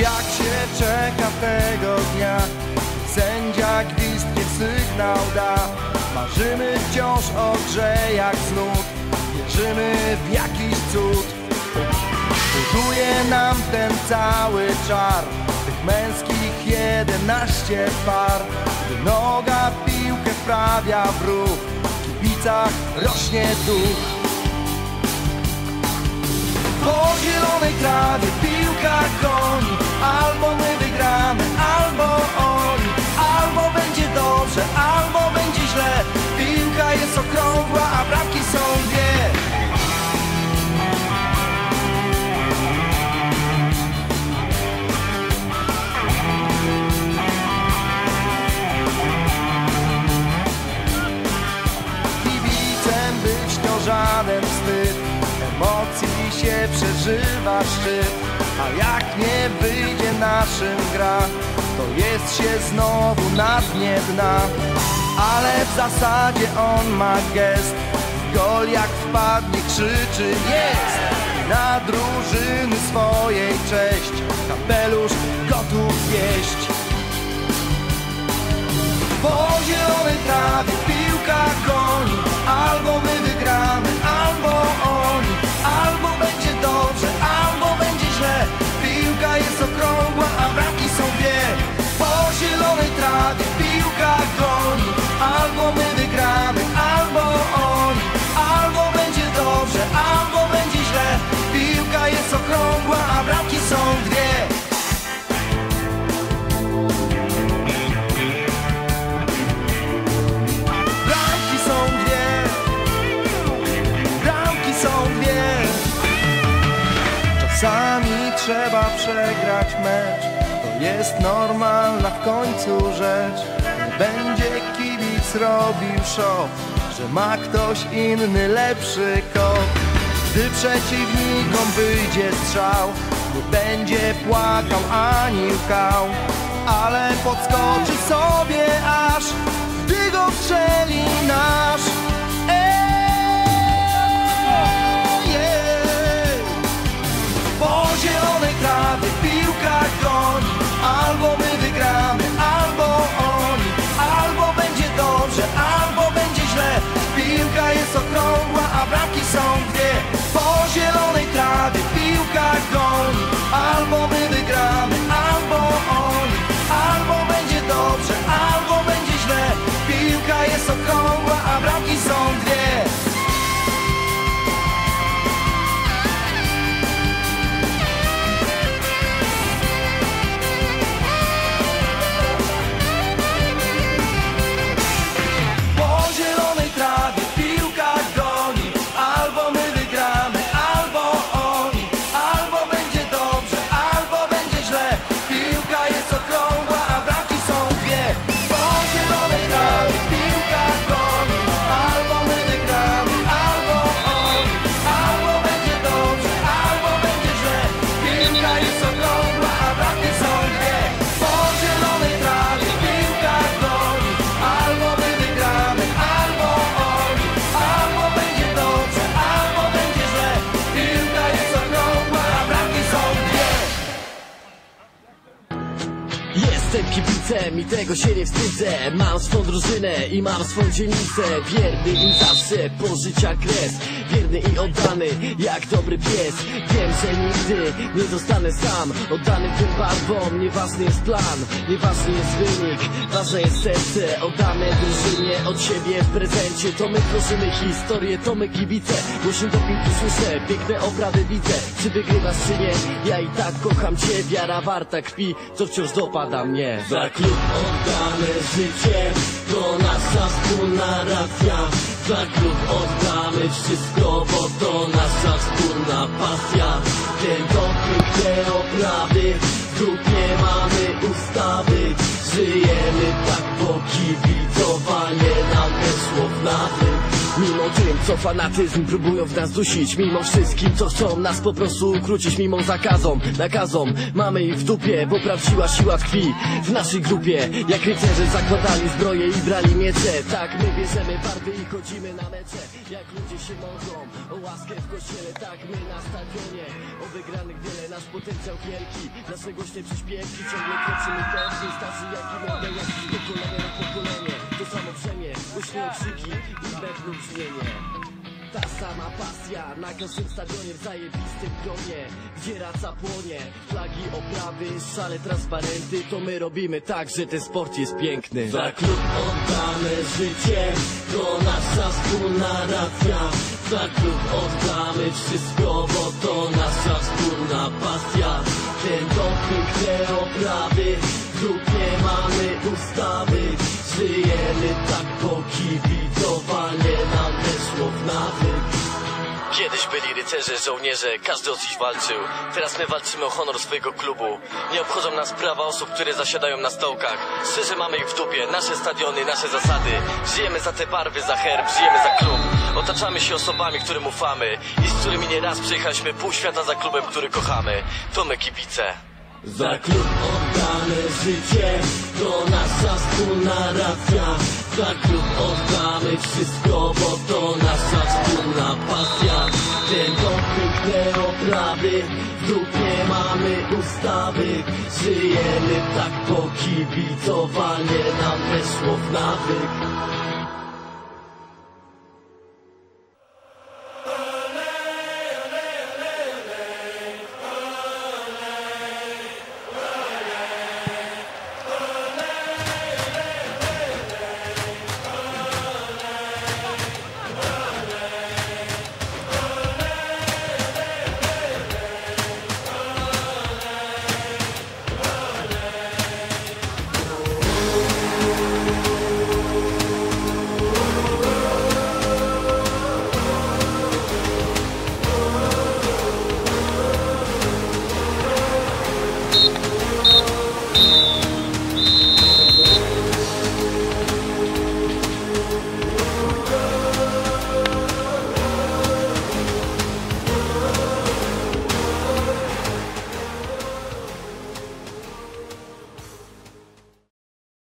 Jak się czeka tego dnia? Sędzia gwizdnie sygnał da. Marzymy wciąż o grze jak znów Wierzymy w jakiś cud. Buduje nam ten cały czar. Tych męskich jedenaście par. Gdy noga piłkę wprawia w ruch W kibicach rośnie duch. Po zielonej trawie jest okrągła, a bramki są dwie. Kibicem być to żaden wstyd. Emocji się przeżywa szczyt. A jak nie wyjdzie naszym gra To jest się znowu na dnie dna Ale w zasadzie on ma gest. Gol jak wpadnie krzyczy jest. Na drużyny swojej cześć. Kapelusz gotów wieść po zielonej trawie piłka goni. Albo trzeba przegrać mecz. To jest normalna w końcu rzecz. Nie będzie kibic robił show Że ma ktoś inny lepszy kod Gdy przeciwnikom wyjdzie strzał Nie będzie płakał ani łkał. Ale podskoczy sobie aż Yes. Jestem kibicem i tego się nie wstydzę. Mam swą drużynę i mam swą dzielnicę. Wierny im zawsze po życia kres. Wierny i oddany jak dobry pies. Wiem, że nigdy nie zostanę sam. Oddany tym barwom, nieważny jest plan. Nieważny jest wynik, ważne jest serce. Oddane drużynie od siebie w prezencie. To my tworzymy historię, to my kibice. Głośny doping tu słyszę, piękne oprawy widzę. Czy wygrywasz czy nie, ja i tak kocham cię. Wiara warta krwi, co wciąż dopada mnie Za klub oddane życie To nasza wspólna racja. Za klub oddamy wszystko Bo to nasza wspólna pasja. Ten doping, te oprawy W grupie mamy ustawy. Żyjemy tak, kibicowanie co fanatyzm próbują w nas dusić. Mimo wszystkim to chcą nas po prostu ukrócić. Mimo zakazom, nakazom Mamy ich w dupie, bo prawdziwa siła tkwi W naszej grupie, jak rycerze zakładali zbroje i brali miecze. Tak my bierzemy barwy i chodzimy na mecze. Jak ludzie się modlą o łaskę w kościele Tak my na stadionie. O wygranych wiele Nasz potencjał wielki, nasze głośne przyśpiewki Ciągle kroczymy pewni, starzy jak i młode Jak z pokolenia na pokolenie. To samo brzemię, głośne okrzyki i mewne brzmienie ta sama pasja na każdym stadionie w zajebistym gronie. Gdzie raca płonie, flagi, oprawy, szale, transparenty. To my robimy tak, że ten sport jest piękny. Za klub oddamy życie, to nasza wspólna racja. Za klub oddamy wszystko, bo to nasza wspólna pasja. Ten doping, te oprawy, w grupie mamy ustawy Żyjemy tak, bo kibicowanie nam weszło w nawyk Kiedyś byli rycerze, żołnierze, każdy o coś walczył. Teraz my walczymy o honor swojego klubu. Nie obchodzą nas prawa osób, które zasiadają na stołkach. Szczerze mamy ich w dupie, nasze stadiony, nasze zasady. Żyjemy za te barwy, za herb, żyjemy za klub. Otaczamy się osobami, którym ufamy i z którymi nieraz przejechaliśmy pół świata za klubem, który kochamy. To my kibice. Za klub oddamy życie, to nasza wspólna racja. Za klub oddamy wszystko, bo to nasza wspólna pasja. Ten te oprawy, w dupie mamy ustawy. Żyjemy tak, bo kibicowanie nam weszło w nawyk.